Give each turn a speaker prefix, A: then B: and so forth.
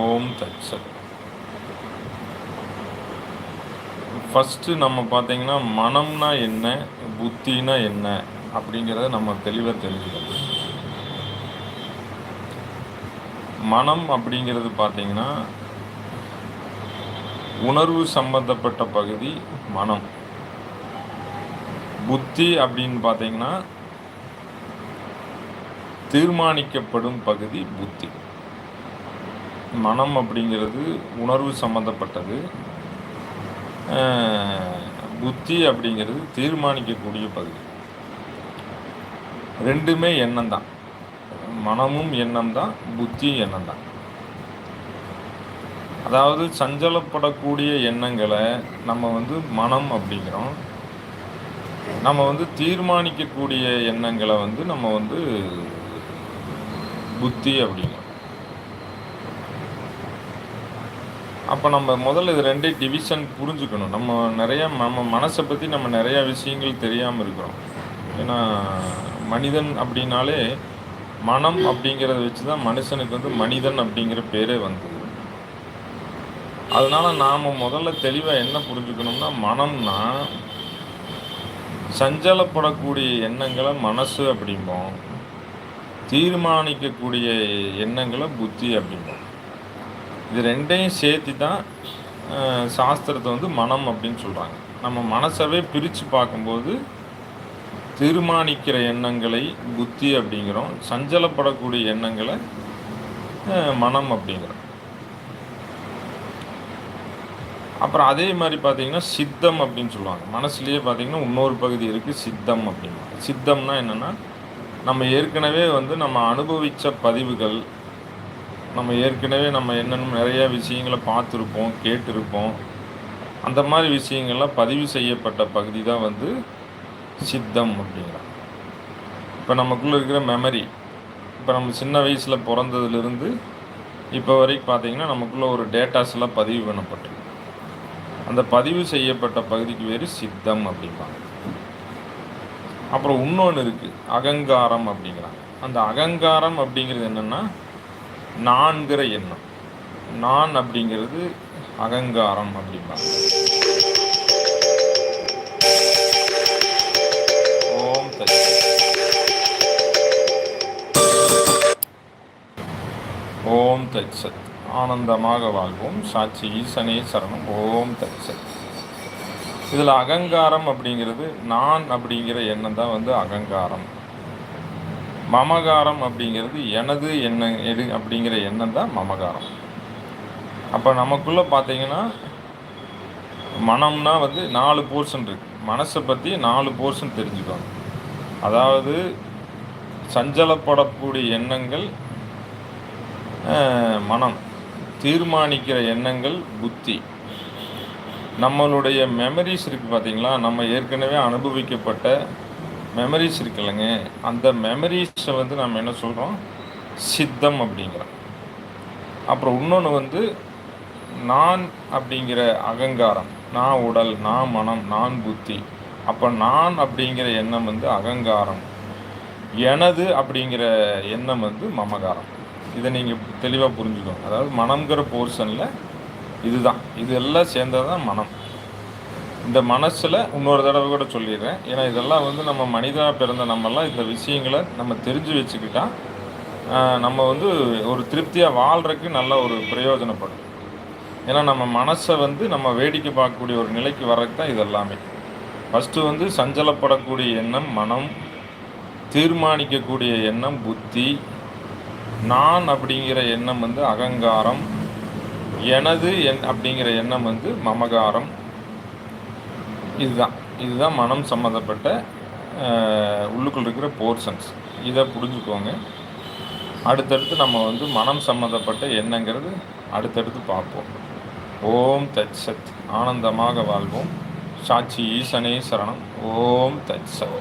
A: ஓம் தட்சத் first நம்ம பார்த்தீங்கன்னா மனம்னா என்ன புத்தினா என்ன அப்படிங்கிறத நம்ம தெளிவாக தெரிஞ்சுக்கணும். மனம் அப்படிங்கிறது பார்த்தீங்கன்னா உணர்வு சம்பந்தப்பட்ட பகுதி மனம். புத்தி அப்படின்னு பார்த்தீங்கன்னா தீர்மானிக்கப்படும் பகுதி புத்தி. மனம் அப்படிங்கிறது உணர்வு சம்மந்தப்பட்டது புத்தி அப்படிங்கிறது தீர்மானிக்கக்கூடிய பகுதி. ரெண்டுமே எண்ணம் தான் மனமும் எண்ணம் தான் புத்தியும் எண்ணம் தான் அதாவது சஞ்சலப்படக்கூடிய எண்ணங்களை நம்ம வந்து மனம் அப்படிங்கிறோம். நம்ம வந்து தீர்மானிக்கக்கூடிய எண்ணங்களை வந்து நம்ம வந்து புத்தி அப்படிங்கிறோம். அப்போ நம்ம முதல்ல இது ரெண்டே டிவிஷன் புரிஞ்சுக்கணும். நம்ம நிறைய நம்ம மனசை பற்றி நம்ம நிறையா விஷயங்கள் தெரியாமல் இருக்கிறோம். ஏன்னா மனிதன் அப்படின்னாலே மனம் அப்படிங்கிறத வச்சு தான் மனுஷனுக்கு வந்து மனிதன் அப்படிங்கிற பேரே வந்தது. அதனால் நாம் முதல்ல தெளிவாக என்ன புரிஞ்சுக்கணும்னா மனம்னா சஞ்சலப்படக்கூடிய எண்ணங்களை மனசு அப்படிம்போம் தீர்மானிக்கக்கூடிய எண்ணங்களை புத்தி அப்படிம்போம். இது ரெண்டையும் சேர்த்து தான் சாஸ்திரத்தை வந்து மனம் அப்படின்னு சொல்கிறாங்க நம்ம மனசவே பிரித்து பார்க்கும்போது தீர்மானிக்கிற எண்ணங்களை புத்தி அப்படிங்கிறோம் சஞ்சலப்படக்கூடிய எண்ணங்களை மனம் அப்படிங்கிறோம். அப்புறம் அதே மாதிரி பார்த்தீங்கன்னா சித்தம் அப்படின்னு சொல்லுவாங்க. மனசுலேயே பார்த்தீங்கன்னா இன்னொரு பகுதி இருக்குது சித்தம் அப்படின்னு. சித்தம்னா என்னென்னா நம்ம ஏற்கனவே வந்து நம்ம அனுபவித்த பதிவுகள் நம்ம ஏற்கனவே நம்ம என்னென்ன நிறைய விஷயங்களை பார்த்துருப்போம் கேட்டிருப்போம். அந்த மாதிரி விஷயங்கள்லாம் பதிவு செய்யப்பட்ட பகுதி தான் வந்து சித்தம் அப்படிங்கிறாங்க. இப்போ நமக்குள்ளே இருக்கிற மெமரி இப்போ நம்ம சின்ன வயசில் பிறந்ததுலேருந்து இப்போ வரைக்கும் பார்த்தீங்கன்னா நமக்குள்ளே ஒரு டேட்டாஸ்லாம் பதிவு பண்ணப்பட்டிருக்கு அந்த பதிவு செய்யப்பட்ட பகுதிக்கு வேறு சித்தம் அப்படிம்பாங்க. அப்புறம் இன்னொன்று இருக்குது அகங்காரம் அப்படிங்கிறாங்க. அந்த அகங்காரம் அப்படிங்கிறது என்னென்னா நான்கிற எண்ணம். நான் அப்படிங்கிறது அகங்காரம் அப்படிம்பாங்க. ஓம் தத். ஓம் தத் சத். ஆனந்தமாக வாழ்வோம். சாட்சி ஈசனே சரணம். ஓம் தத் சத். இதில் அகங்காரம் அப்படிங்கிறது நான் அப்படிங்கிற எண்ணம் தான் வந்து அகங்காரம். மமகாரம் அப்படிங்கிறது எனது என்ன எது அப்படிங்கிற எண்ணம் தான் மமகாரம். அப்போ நமக்குள்ளே பார்த்தீங்கன்னா மனம்னா வந்து நாலு போர்ஷன் இருக்குது மனசை பற்றி நாலு போர்ஷன் தெரிஞ்சுக்கணும். அதாவது சஞ்சலப்படக்கூடிய எண்ணங்கள் மனம். தீர்மானிக்கிற எண்ணங்கள் புத்தி. நம்மளுடைய மெமரிஸ் இருக்குது பார்த்தீங்களா நம்ம ஏற்கனவே அனுபவிக்கப்பட்ட மெமரிஸ் இருக்குல்லங்க. அந்த மெமரிஸை வந்து நம்ம என்ன சொல்கிறோம் சித்தம் அப்படிங்கிறோம். அப்புறம் இன்னொன்று வந்து நான் அப்படிங்கிற அகங்காரம் நான் உடல் நான் மனம் நான் புத்தி. அப்போ நான் அப்படிங்கிற எண்ணம் வந்து அகங்காரம். எனது அப்படிங்கிற எண்ணம் வந்து மமகாரம். இதை நீங்கள் தெளிவாக புரிஞ்சுக்கணும் அதாவது மனம்ங்கிற போர்ஷனில் இதுதான். இது எல்லாம் சேர்ந்தது தான் மனம். இந்த மனசில் இன்னொரு தடவை கூட சொல்லிடுறேன். ஏன்னா இதெல்லாம் வந்து நம்ம மனிதனாக பிறந்த நம்மெல்லாம் இந்த விஷயங்களை நம்ம தெரிஞ்சு வச்சுக்கிட்டா நம்ம வந்து ஒரு திருப்தியாக வாழ்கிறதுக்கு நல்ல ஒரு பிரயோஜனப்படும். ஏன்னா நம்ம மனசை வந்து நம்ம வேடிக்கை பார்க்கக்கூடிய ஒரு நிலைக்கு வர்றதுக்கு தான் இது எல்லாமே ஃபஸ்ட்டு வந்து சஞ்சலப்படக்கூடிய எண்ணம் மனம் தீர்மானிக்கக்கூடிய எண்ணம் புத்தி நான் அப்படிங்கிற எண்ணம் வந்து அகங்காரம் எனது என் அப்படிங்கிற எண்ணம் வந்து மமகாரம் இதுதான். இதுதான் மனம் சம்மந்தப்பட்ட உள்ளுக்குள் இருக்கிற போர்ஷன்ஸ் இதை புரிஞ்சுக்கோங்க. அடுத்தடுத்து நம்ம வந்து மனம் சம்மந்தப்பட்ட எண்ணங்கிறது அடுத்தடுத்து பார்ப்போம். ஓம் தத் சத். ஆனந்தமாக வாழ்வோம். சாட்சி ஈசனே சரணம். ஓம் தத் சத்.